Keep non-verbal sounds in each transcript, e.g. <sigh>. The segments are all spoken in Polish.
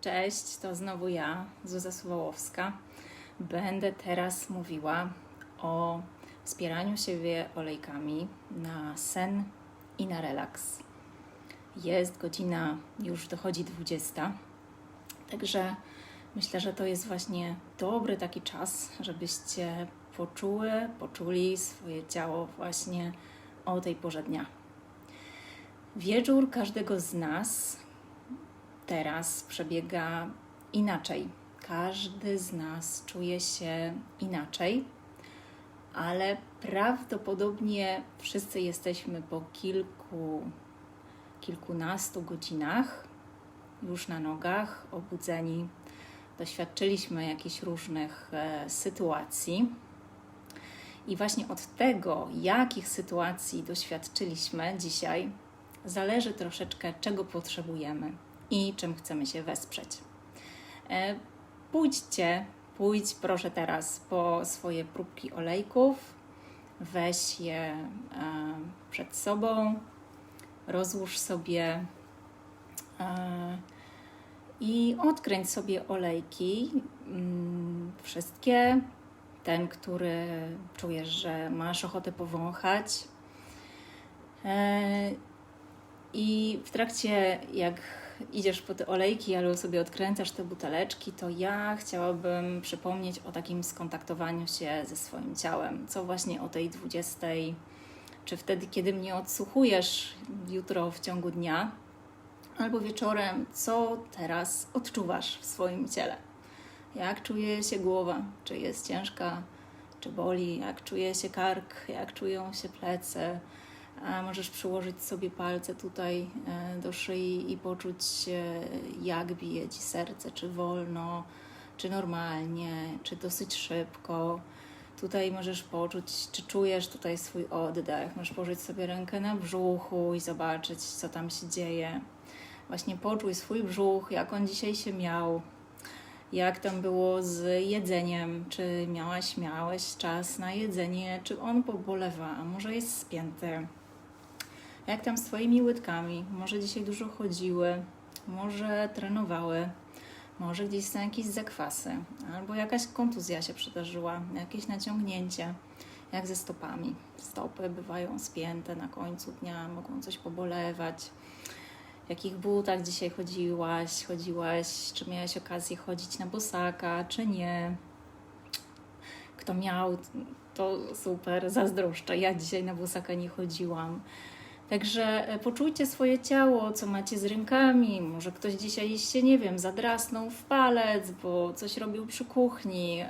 Cześć, to znowu ja, Zuza Suwołowska. Będę teraz mówiła o wspieraniu siebie olejkami na sen i na relaks. Jest godzina, już dochodzi 20, także myślę, że to jest właśnie dobry taki czas, żebyście poczuły, poczuli swoje ciało właśnie o tej porze dnia. Wieczór każdego z nas teraz przebiega inaczej. Każdy z nas czuje się inaczej, ale prawdopodobnie wszyscy jesteśmy po kilku, kilkunastu godzinach już na nogach, obudzeni. Doświadczyliśmy jakichś różnych e, sytuacji. I właśnie od tego, jakich sytuacji doświadczyliśmy dzisiaj, zależy troszeczkę, czego potrzebujemy i czym chcemy się wesprzeć. E, Pójdźcie, pójdź proszę teraz po swoje próbki olejków, weź je e, przed sobą, rozłóż sobie e, i odkręć sobie olejki. mm, Wszystkie. Ten, który czujesz, że masz ochotę powąchać. I w trakcie, jak idziesz po te olejki, albo sobie odkręcasz te buteleczki, to ja chciałabym przypomnieć o takim skontaktowaniu się ze swoim ciałem. Co właśnie o tej 20, czy wtedy, kiedy mnie odsłuchujesz jutro w ciągu dnia, albo wieczorem, co teraz odczuwasz w swoim ciele. Jak czuje się głowa? Czy jest ciężka? Czy boli? Jak czuje się kark? Jak czują się plecy? Możesz przyłożyć sobie palce tutaj e, do szyi i poczuć, jak bije ci serce, czy wolno, czy normalnie, czy dosyć szybko. Tutaj możesz poczuć, czy czujesz tutaj swój oddech. Możesz położyć sobie rękę na brzuchu i zobaczyć, co tam się dzieje. Właśnie poczuj swój brzuch, jak on dzisiaj się miał, jak tam było z jedzeniem, czy miałaś, miałeś czas na jedzenie, czy on pobolewa, a może jest spięty. Jak tam z Twoimi łydkami? Może dzisiaj dużo chodziły, może trenowały, może gdzieś są jakieś zakwasy, albo jakaś kontuzja się przydarzyła, jakieś naciągnięcie, jak ze stopami. Stopy bywają spięte na końcu dnia, mogą coś pobolewać. W jakich butach dzisiaj chodziłaś, chodziłaś, czy miałaś okazję chodzić na bosaka, czy nie. Kto miał, to super, zazdroszczę. Ja dzisiaj na bosaka nie chodziłam. Także e, poczujcie swoje ciało, co macie z rękami. Może ktoś dzisiaj się, nie wiem, zadrasnął w palec, bo coś robił przy kuchni, e,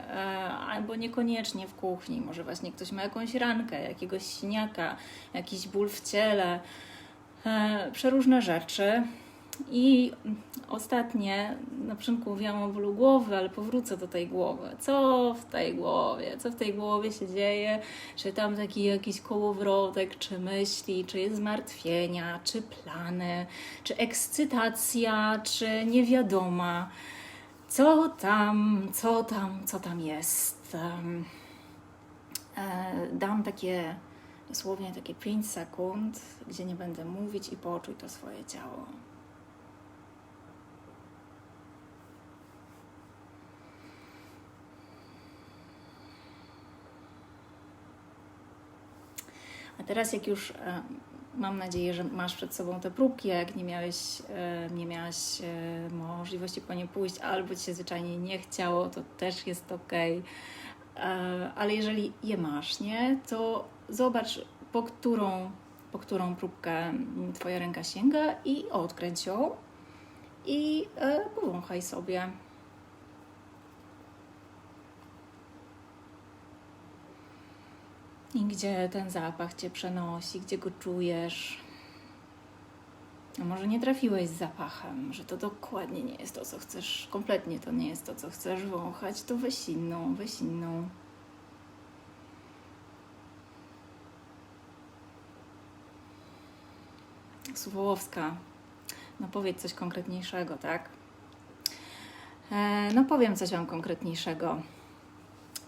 albo niekoniecznie w kuchni. Może właśnie ktoś ma jakąś rankę, jakiegoś siniaka, jakiś ból w ciele, e, przeróżne rzeczy. I ostatnie, na początku mówiłam o bólu głowy, ale powrócę do tej głowy. Co w tej głowie? Co w tej głowie się dzieje? Czy tam taki jakiś kołowrotek, czy myśli, czy jest zmartwienia, czy plany, czy ekscytacja, czy niewiadoma? Co tam, co tam, co tam jest? E, Dam takie dosłownie takie 5 sekund, gdzie nie będę mówić i poczuj to swoje ciało. A teraz, jak już e, mam nadzieję, że masz przed sobą te próbki, a jak nie miałeś, e, nie miałaś e, możliwości po nie pójść, albo ci się zwyczajnie nie chciało, to też jest ok. Ale jeżeli je masz, nie, to zobacz, po którą, po którą próbkę Twoja ręka sięga i odkręć ją i powąchaj sobie. I gdzie ten zapach cię przenosi, gdzie go czujesz. A może nie trafiłeś z zapachem, że to dokładnie nie jest to, co chcesz, kompletnie to nie jest to, co chcesz wąchać, to weź inną, weź inną. Suwołowska, no powiedz coś konkretniejszego, tak? E, no powiem coś Wam konkretniejszego.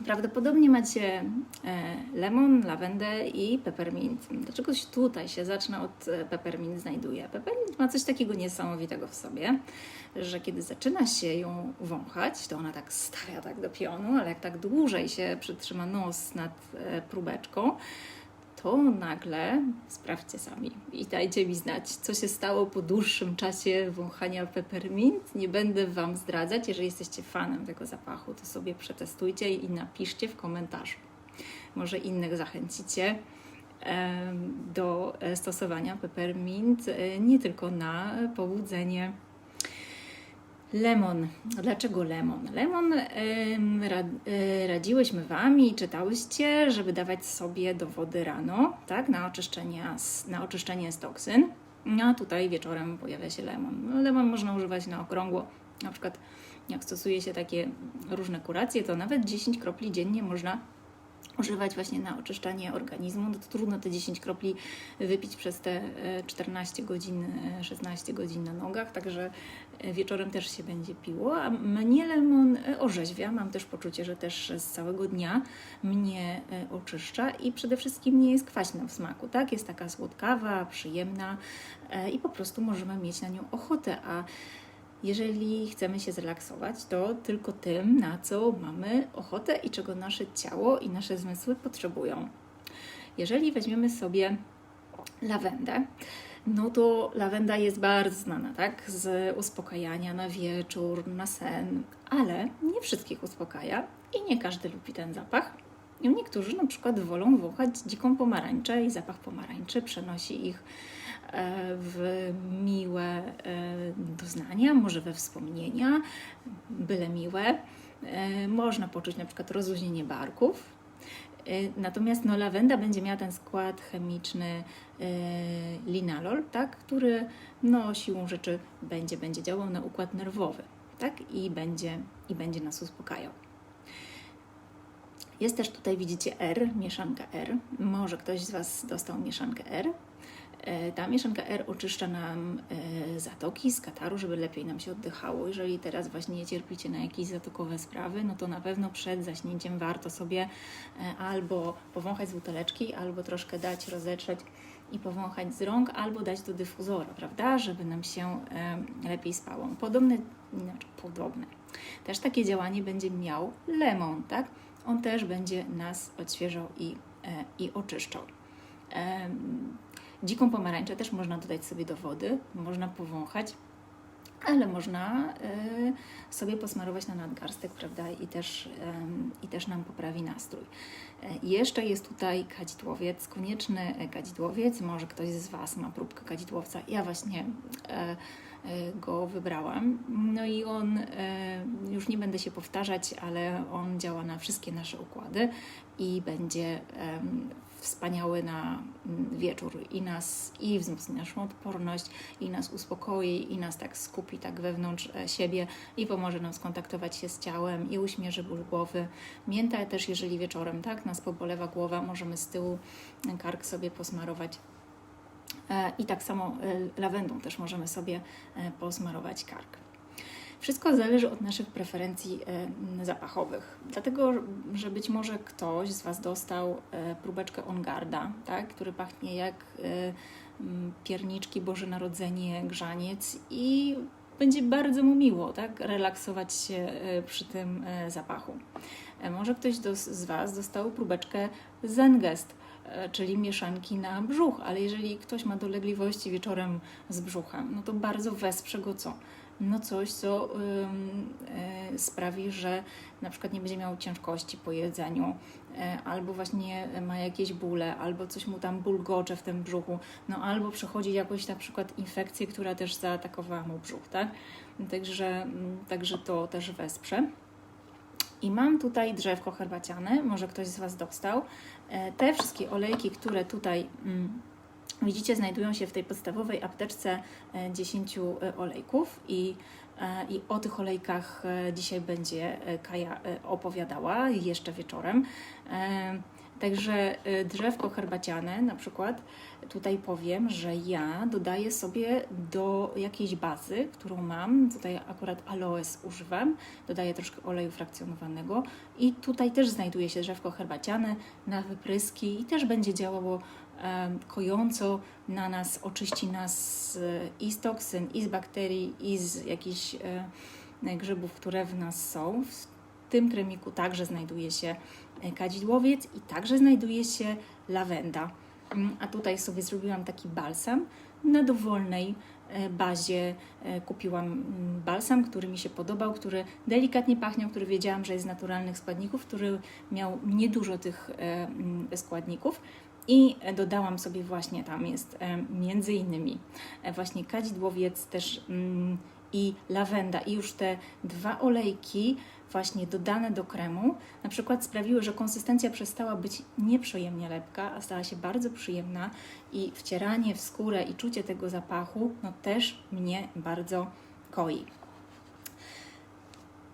Prawdopodobnie macie e, lemon, lawendę i peppermint. Dlaczego tutaj się zacznę od e, peppermint znajduje? Peppermint ma coś takiego niesamowitego w sobie, że kiedy zaczyna się ją wąchać, to ona tak stawia tak do pionu, ale jak tak dłużej się przytrzyma nos nad e, próbeczką, to nagle sprawdźcie sami i dajcie mi znać, co się stało po dłuższym czasie wąchania peppermint. Nie będę Wam zdradzać. Jeżeli jesteście fanem tego zapachu, to sobie przetestujcie i napiszcie w komentarzu. Może innych zachęcicie do e, stosowania peppermint e, nie tylko na pobudzenie Lemon. Dlaczego lemon? Lemon radziłyśmy Wam i czytałyście, żeby dawać sobie do wody rano, tak, na oczyszczenie, na oczyszczenie z toksyn. A tutaj wieczorem pojawia się lemon. Lemon można używać na okrągło. Na przykład jak stosuje się takie różne kuracje, to nawet 10 kropli dziennie można używać właśnie na oczyszczanie organizmu, no to trudno te 10 kropli wypić przez te 14 e, godzin, 16 e, godzin na nogach, także e, wieczorem też się będzie piło, a mnie lemon orzeźwia, mam też poczucie, że też z całego dnia mnie oczyszcza i przede wszystkim nie jest kwaśna w smaku, tak? Jest taka słodkawa, przyjemna i po prostu możemy mieć na nią ochotę, a jeżeli chcemy się zrelaksować, to tylko tym, na co mamy ochotę i czego nasze ciało i nasze zmysły potrzebują. Jeżeli weźmiemy sobie lawendę, no to lawenda jest bardzo znana, tak? Z uspokajania na wieczór, na sen, ale nie wszystkich uspokaja i nie każdy lubi ten zapach. I niektórzy na przykład wolą wąchać dziką pomarańczę i zapach pomarańczy przenosi ich w miłe e, doznania, może we wspomnienia, byle miłe. E, można poczuć na przykład rozluźnienie barków. Natomiast no, lawenda będzie miała ten skład chemiczny linalol, tak, który no, siłą rzeczy będzie, będzie działał na układ nerwowy tak, i, będzie, i będzie nas uspokajał. Jest też tutaj, widzicie, R, mieszanka R. Może ktoś z Was dostał mieszankę R. E, ta mieszanka R oczyszcza nam e, zatoki z kataru, żeby lepiej nam się oddychało. Jeżeli teraz właśnie nie cierpicie na jakieś zatokowe sprawy, no to na pewno przed zaśnięciem warto sobie e, albo powąchać z buteleczki, albo troszkę dać rozetrzeć i powąchać z rąk, albo dać do dyfuzora, prawda, żeby nam się lepiej spało. Podobne, znaczy podobne. Też takie działanie będzie miał lemon, tak? On też będzie nas odświeżał i, i oczyszczał. Dziką pomarańczę też można dodać sobie do wody, można powąchać, ale można y, sobie posmarować na nadgarstek, prawda? I też, y, i też nam poprawi nastrój. Y, jeszcze jest tutaj kadzidłowiec, konieczny kadzidłowiec. Może ktoś z Was ma próbkę kadzidłowca. Ja właśnie go wybrałam. No i on, już nie będę się powtarzać, ale on działa na wszystkie nasze układy i będzie wspaniały na mm, wieczór i nas i wzmocni naszą odporność, i nas uspokoi, i nas tak skupi tak wewnątrz e, siebie i pomoże nam skontaktować się z ciałem i uśmierzy ból głowy. Mięta też, jeżeli wieczorem tak nas pobolewa głowa, możemy z tyłu kark sobie posmarować. E, I tak samo e, lawendą też możemy sobie posmarować kark. Wszystko zależy od naszych preferencji e, zapachowych. Dlatego, że być może ktoś z Was dostał e, próbeczkę Ongarda, tak, który pachnie jak e, pierniczki Boże Narodzenie, grzaniec i będzie bardzo mu miło, tak, relaksować się przy tym zapachu. Może ktoś z Was dostał próbeczkę Zengest, czyli mieszanki na brzuch, ale jeżeli ktoś ma dolegliwości wieczorem z brzuchem, no to bardzo wesprze go co? No coś, co y, sprawi, że na przykład nie będzie miał ciężkości po jedzeniu, y, albo właśnie ma jakieś bóle, albo coś mu tam bulgocze w tym brzuchu, no albo przechodzi jakąś na przykład infekcję, która też zaatakowała mu brzuch, tak? Także, także to też wesprze. I mam tutaj drzewko herbaciane, może ktoś z Was dostał. E, te wszystkie olejki, które tutaj mm, Widzicie, znajdują się w tej podstawowej apteczce 10 e, e, olejków i, e, i o tych olejkach dzisiaj będzie Kaja opowiadała jeszcze wieczorem. Także y, drzewko herbaciane na przykład, tutaj powiem, że ja dodaję sobie do jakiejś bazy, którą mam, tutaj akurat aloes używam, dodaję troszkę oleju frakcjonowanego i tutaj też znajduje się drzewko herbaciane na wypryski i też będzie działało kojąco na nas, oczyści nas z- i z toksyn, i z bakterii, i z jakichś e, grzybów, które w nas są. W tym kremiku także znajduje się e, kadzidłowiec i także znajduje się lawenda. Mm, A tutaj sobie zrobiłam taki balsam na dowolnej e, bazie. e, Kupiłam mm, balsam, który mi się podobał, który delikatnie pachniał, który wiedziałam, że jest z naturalnych składników, który miał niedużo tych mm, składników. I dodałam sobie właśnie, tam jest między innymi właśnie kadzidłowiec też i lawenda. I już te dwa olejki właśnie dodane do kremu na przykład sprawiły, że konsystencja przestała być nieprzyjemnie lepka, a stała się bardzo przyjemna i wcieranie w skórę i czucie tego zapachu no też mnie bardzo koi.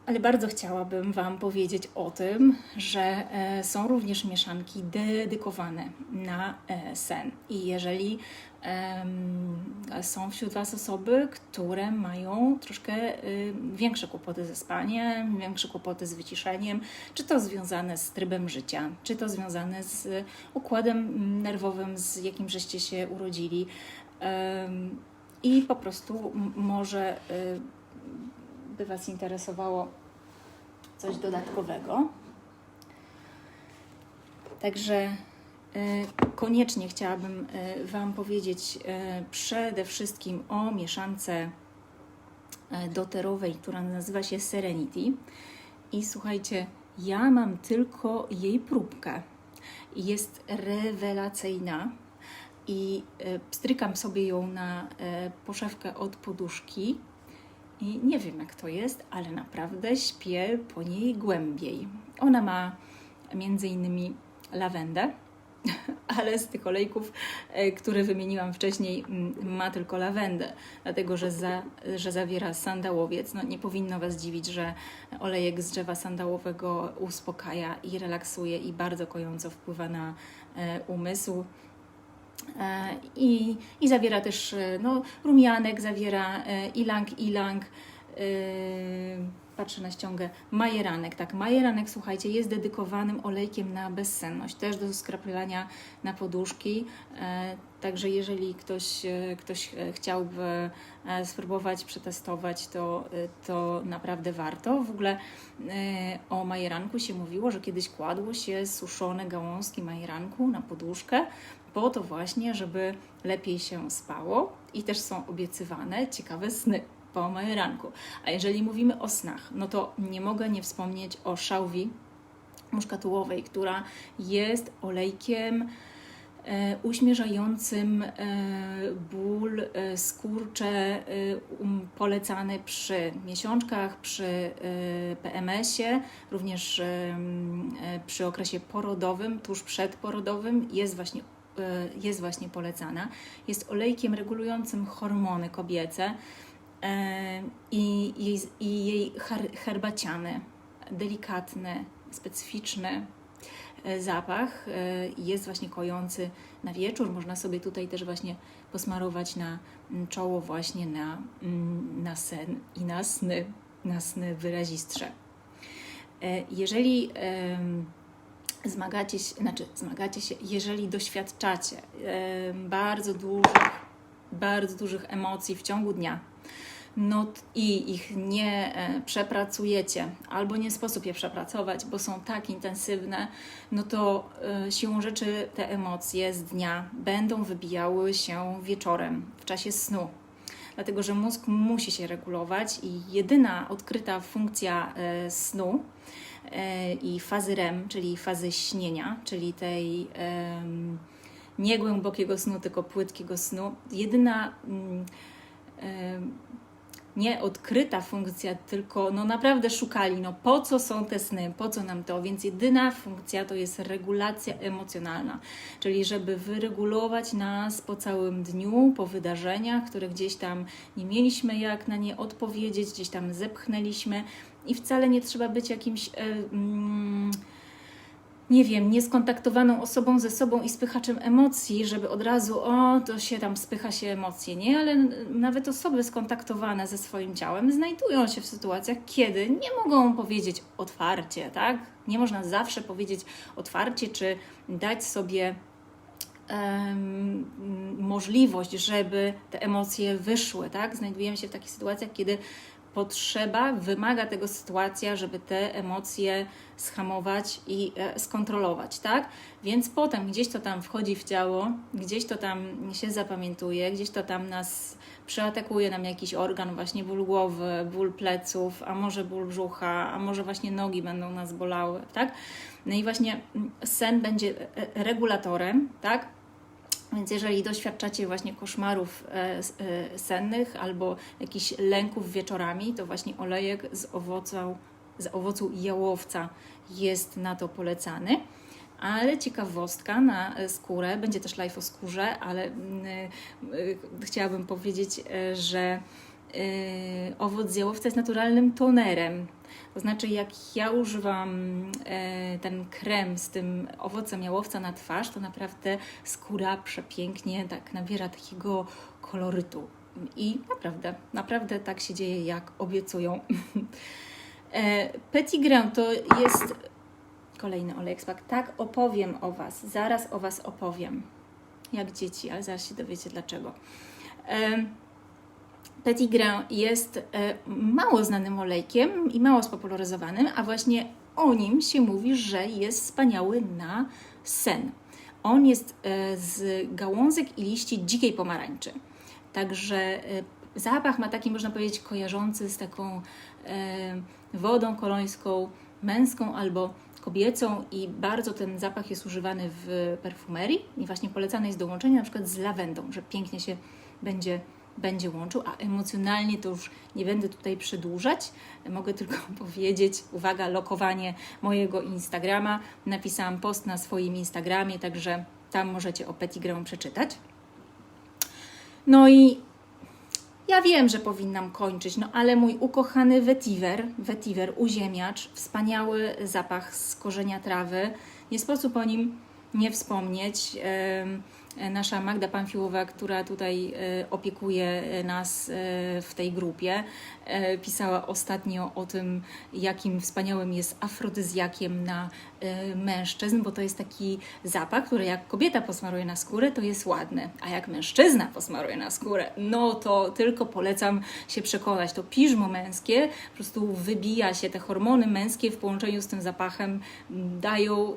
Ale bardzo chciałabym Wam powiedzieć o tym, że e, są również mieszanki dedykowane na e, sen. I jeżeli są wśród Was osoby, które mają troszkę y, większe kłopoty ze spaniem, większe kłopoty z wyciszeniem, czy to związane z trybem życia, czy to związane z układem mm, nerwowym, z jakim żeście się urodzili. I po prostu może y, by Was interesowało coś dodatkowego. Także e, koniecznie chciałabym e, Wam powiedzieć e, przede wszystkim o mieszance doterowej, która nazywa się Serenity. I słuchajcie, ja mam tylko jej próbkę. Jest rewelacyjna i pstrykam sobie ją na poszewkę od poduszki. I nie wiem jak to jest, ale naprawdę śpię po niej głębiej. Ona ma między innymi lawendę, <laughs> ale z tych olejków, e, które wymieniłam wcześniej, ma tylko lawendę, dlatego że, za, że zawiera sandałowiec. No, nie powinno Was dziwić, że olejek z drzewa sandałowego uspokaja i relaksuje i bardzo kojąco wpływa na e, umysł. E, I, I zawiera też e, no, rumianek, zawiera e, ilang, ilang. Patrzę na ściągę. Majeranek, tak. Majeranek, słuchajcie, jest dedykowanym olejkiem na bezsenność, też do skraplania na poduszki. Także jeżeli ktoś, ktoś chciałby spróbować, przetestować, to, to naprawdę warto. W ogóle o majeranku się mówiło, że kiedyś kładło się suszone gałązki majeranku na poduszkę, po to właśnie, żeby lepiej się spało i też są obiecywane ciekawe sny po majeranku. A jeżeli mówimy o snach, no to nie mogę nie wspomnieć o szałwi muszkatułowej, która jest olejkiem e, uśmierzającym e, ból, e, skurcze e, um, polecany przy miesiączkach, przy e, PMS-ie, również e, przy okresie porodowym, tuż przed porodowym jest właśnie, jest właśnie polecana. Jest olejkiem regulującym hormony kobiece e, i jej, i jej her, herbaciany, delikatny, specyficzny e, zapach jest właśnie kojący na wieczór. Można sobie tutaj też właśnie posmarować na mm, czoło właśnie na, mm, na sen i na sny, na sny wyrazistsze. Jeżeli zmagacie się, znaczy zmagacie się, jeżeli doświadczacie bardzo dużych, bardzo dużych emocji w ciągu dnia, no i ich nie e, przepracujecie, albo nie sposób je przepracować, bo są tak intensywne, no to e, siłą rzeczy te emocje z dnia będą wybijały się wieczorem, w czasie snu. Dlatego, że mózg musi się regulować i jedyna odkryta funkcja e, snu i fazy REM, czyli fazy śnienia, czyli tej nie głębokiego snu, tylko płytkiego snu, jedyna mm, em, nie odkryta funkcja, tylko no naprawdę szukali, no po co są te sny, po co nam to, więc jedyna funkcja to jest regulacja emocjonalna, czyli żeby wyregulować nas po całym dniu, po wydarzeniach, które gdzieś tam nie mieliśmy jak na nie odpowiedzieć, gdzieś tam zepchnęliśmy i wcale nie trzeba być jakimś e, mm, nie wiem, nieskontaktowaną osobą ze sobą i spychaczem emocji, żeby od razu, o, to się tam spycha się emocje, nie? Ale nawet osoby skontaktowane ze swoim ciałem znajdują się w sytuacjach, kiedy nie mogą powiedzieć otwarcie, tak? Nie można zawsze powiedzieć otwarcie, czy dać sobie możliwość, żeby te emocje wyszły, tak? Znajdujemy się w takich sytuacjach, kiedy potrzeba, wymaga tego sytuacja, żeby te emocje schamować i e, skontrolować, tak? Więc potem gdzieś to tam wchodzi w ciało, gdzieś to tam się zapamiętuje, gdzieś to tam nas przeatakuje nam jakiś organ, właśnie ból głowy, ból pleców, a może ból brzucha, a może właśnie nogi będą nas bolały, tak? No i właśnie mm, sen będzie e, regulatorem, tak? Więc jeżeli doświadczacie właśnie koszmarów e, e, sennych albo jakichś lęków wieczorami, to właśnie olejek z, owocą, z owocu jałowca jest na to polecany. Ale ciekawostka na e, skórę, będzie też live o skórze, ale mm, chciałabym powiedzieć, że owoc z jałowca jest naturalnym tonerem. To znaczy, jak ja używam e, ten krem z tym owocem jałowca na twarz, to naprawdę skóra przepięknie tak nabiera takiego kolorytu. I naprawdę, naprawdę tak się dzieje, jak obiecują. <laughs> E, Petit Grain to jest kolejny olej ekspak. Tak, opowiem o Was. Zaraz o Was opowiem. Jak dzieci, ale zaraz się dowiecie dlaczego. Petit Grain jest e, mało znanym olejkiem i mało spopularyzowanym, a właśnie o nim się mówi, że jest wspaniały na sen. On jest e, z gałązek i liści dzikiej pomarańczy. Także e, zapach ma taki, można powiedzieć, kojarzący z taką wodą kolońską, męską albo kobiecą i bardzo ten zapach jest używany w perfumerii i właśnie polecane jest do łączenia na przykład z lawendą, że pięknie się będzie, będzie łączył, a emocjonalnie to już nie będę tutaj przedłużać. Mogę tylko <laughs> powiedzieć, uwaga, lokowanie mojego Instagrama. Napisałam post na swoim Instagramie, także tam możecie o Petit Grain przeczytać. No i ja wiem, że powinnam kończyć, no ale mój ukochany vetiver, vetiver uziemiacz, wspaniały zapach z korzenia trawy. Nie sposób o nim nie wspomnieć. Em, Nasza Magda Panfiłowa, która tutaj e, opiekuje nas e, w tej grupie, e, pisała ostatnio o tym, jakim wspaniałym jest afrodyzjakiem na e, mężczyzn, bo to jest taki zapach, który jak kobieta posmaruje na skórę, to jest ładny, a jak mężczyzna posmaruje na skórę, no to tylko polecam się przekonać. To piżmo męskie po prostu wybija się, te hormony męskie w połączeniu z tym zapachem dają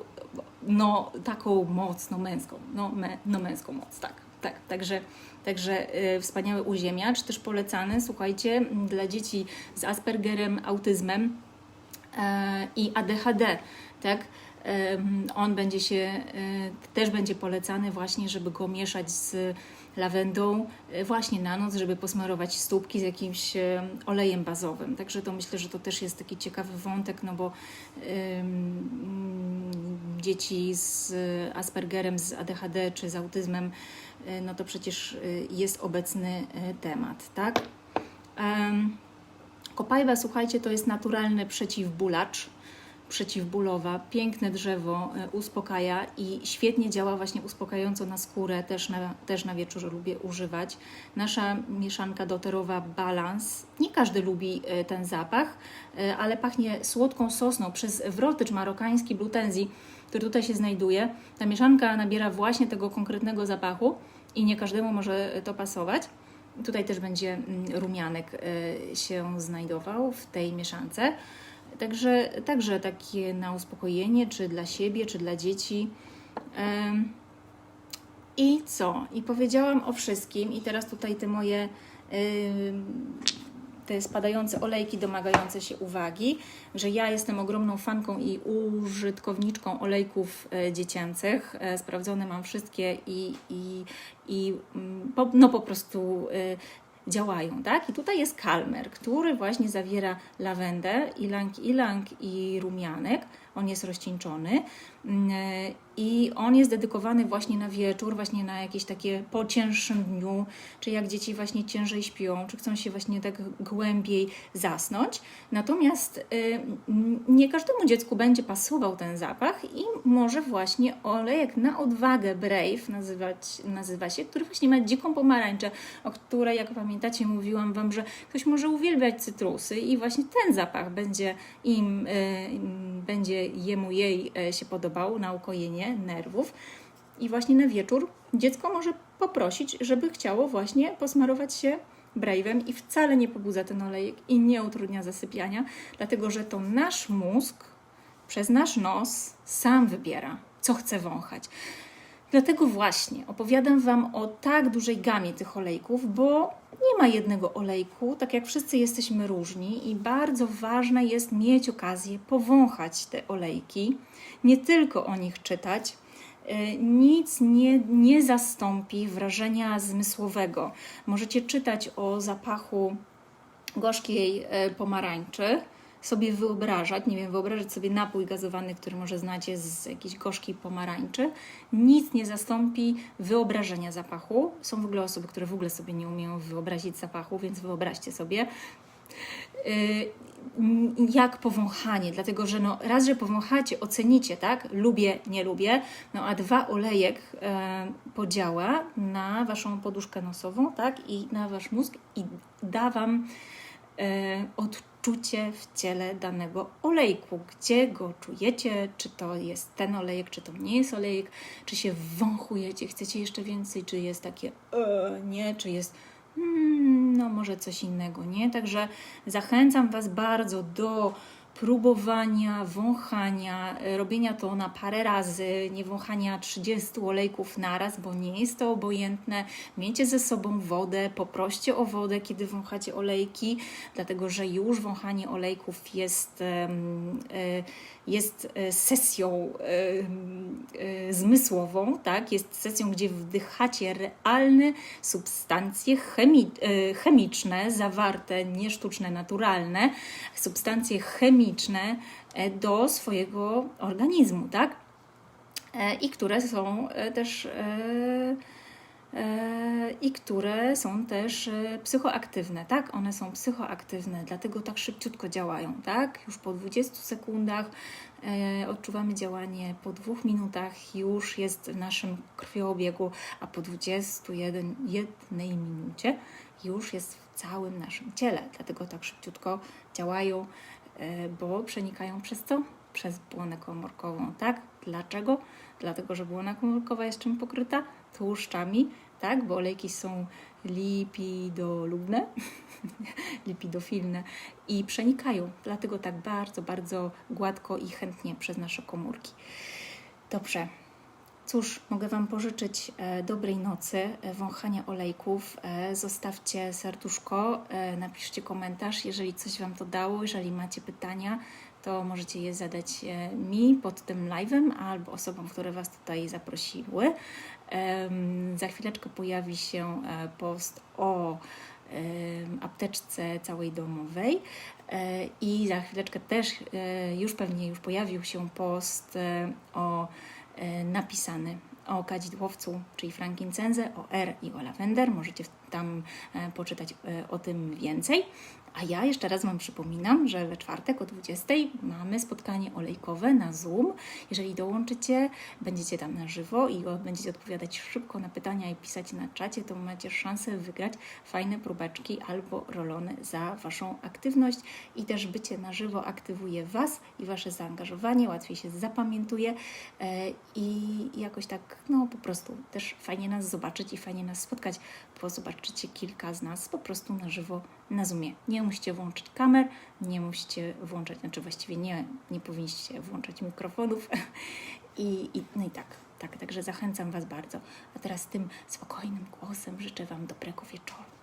no taką moc, no męską, no, me, no męską moc, tak. Tak, także, także y, wspaniały uziemiacz, też polecany, słuchajcie, dla dzieci z Aspergerem, autyzmem e, i ADHD, tak? Em, On będzie się, e, też będzie polecany właśnie, żeby go mieszać z lawendą e, właśnie na noc, żeby posmarować stópki z jakimś e, olejem bazowym. Także to myślę, że to też jest taki ciekawy wątek, no bo em, dzieci z Aspergerem, z ADHD czy z autyzmem, e, no to przecież jest obecny temat, tak? Kopajwa, słuchajcie, to jest naturalny przeciwbólacz, przeciwbólowa, piękne drzewo, e, uspokaja i świetnie działa właśnie uspokajająco na skórę, też na, też na wieczór lubię używać. Nasza mieszanka doterowa Balance, nie każdy lubi e, ten zapach, e, ale pachnie słodką sosną przez wrotycz marokański Blutenzi, który tutaj się znajduje. Ta mieszanka nabiera właśnie tego konkretnego zapachu i nie każdemu może to pasować. Tutaj też będzie mm, rumianek się znajdował w tej mieszance. Także, także takie na uspokojenie, czy dla siebie, czy dla dzieci. I co? I powiedziałam o wszystkim, i teraz tutaj te moje te spadające olejki domagające się uwagi, że ja jestem ogromną fanką i użytkowniczką olejków e, dziecięcych. E, Sprawdzone mam wszystkie i, i, i mm, po, no po prostu e, działają, tak? I tutaj jest kalmer, który właśnie zawiera lawendę, ilang ilang i rumianek. on jest rozcieńczony mm, i on jest dedykowany właśnie na wieczór, właśnie na jakieś takie po cięższym dniu, czy jak dzieci właśnie ciężej śpią, czy chcą się właśnie tak głębiej zasnąć. Natomiast y, nie każdemu dziecku będzie pasował ten zapach i może właśnie olejek na odwagę Brave nazywać, nazywa się, który właśnie ma dziką pomarańczę, o której, jak pamiętacie, mówiłam Wam, że ktoś może uwielbiać cytrusy i właśnie ten zapach będzie im, y, będzie jemu, jej y, się podobał na ukojenie nerwów. I właśnie na wieczór dziecko może poprosić, żeby chciało właśnie posmarować się Brave'em i wcale nie pobudza ten olejek i nie utrudnia zasypiania, dlatego że to nasz mózg przez nasz nos sam wybiera, co chce wąchać. Dlatego właśnie opowiadam Wam o tak dużej gamie tych olejków, bo nie ma jednego olejku, tak jak wszyscy jesteśmy różni i bardzo ważne jest mieć okazję powąchać te olejki, nie tylko o nich czytać. Y, Nic nie, nie zastąpi wrażenia zmysłowego. Możecie czytać o zapachu gorzkiej e, pomarańczy, sobie wyobrażać, nie wiem, wyobrażać sobie napój gazowany, który może znacie z jakiejś gorzkiej pomarańczy. Nic nie zastąpi wyobrażenia zapachu. Są w ogóle osoby, które w ogóle sobie nie umieją wyobrazić zapachu, więc wyobraźcie sobie. Y, jak powąchanie, dlatego że no, raz, że powąchacie, ocenicie, tak, lubię, nie lubię, no a dwa, olejek e, podziała na Waszą poduszkę nosową, tak, i na Wasz mózg i da Wam e, odczucie w ciele danego olejku, gdzie go czujecie, czy to jest ten olejek, czy to nie jest olejek, czy się wąchujecie, chcecie jeszcze więcej, czy jest takie e, nie, czy jest hmm, no może coś innego, nie? Także zachęcam Was bardzo do próbowania, wąchania, e, robienia to na parę razy, nie wąchania 30 olejków naraz, bo nie jest to obojętne. Miejcie ze sobą wodę, poproście o wodę, kiedy wąchacie olejki, dlatego że już wąchanie olejków jest, e, jest e, sesją zmysłową, tak? Jest sesją, gdzie wdychacie realne substancje chemi chemiczne, zawarte, nie sztuczne, naturalne, substancje chemiczne e, do swojego organizmu, tak? E, I które są e, też e, e, i które są też e, psychoaktywne, tak? One są psychoaktywne, dlatego tak szybciutko działają, tak? Już po 20 sekundach e, odczuwamy działanie, po dwóch minutach już jest w naszym krwiobiegu, a po 21 jednej minucie już jest w całym naszym ciele, dlatego tak szybciutko działają, e, bo przenikają przez co? Przez błonę komórkową, tak? Dlaczego? Dlatego, że błona komórkowa jest czym pokryta? Tłuszczami, tak? Bo olejki są lipidolubne, <laughs> lipidofilne i przenikają, dlatego tak bardzo, bardzo gładko i chętnie przez nasze komórki. Dobrze. Cóż, mogę Wam pożyczyć e, dobrej nocy, e, wąchania olejków. E, zostawcie serduszko, napiszcie komentarz, jeżeli coś Wam to dało, jeżeli macie pytania, to możecie je zadać mi pod tym live'em albo osobom, które Was tutaj zaprosiły. Za chwileczkę pojawi się post o apteczce całej domowej i za chwileczkę też już pewnie już pojawił się post o napisany o kadzidłowcu, czyli frankincense, o R i o lawender. Możecie tam e, poczytać e, o tym więcej. A ja jeszcze raz Wam przypominam, że we czwartek o 20 mamy spotkanie olejkowe na Zoom. Jeżeli dołączycie, będziecie tam na żywo i będziecie odpowiadać szybko na pytania i pisać na czacie, to macie szansę wygrać fajne próbeczki albo rolony za Waszą aktywność i też bycie na żywo aktywuje Was i Wasze zaangażowanie, łatwiej się zapamiętuje e, i jakoś tak, no po prostu też fajnie nas zobaczyć i fajnie nas spotkać, bo zobaczycie kilka z nas po prostu na żywo na Zoomie. Nie musicie włączyć kamer, nie musicie włączać, znaczy właściwie nie, nie powinniście włączać mikrofonów <laughs> i, i no i tak, tak, także zachęcam Was bardzo. A teraz tym spokojnym głosem życzę Wam dobrego wieczoru.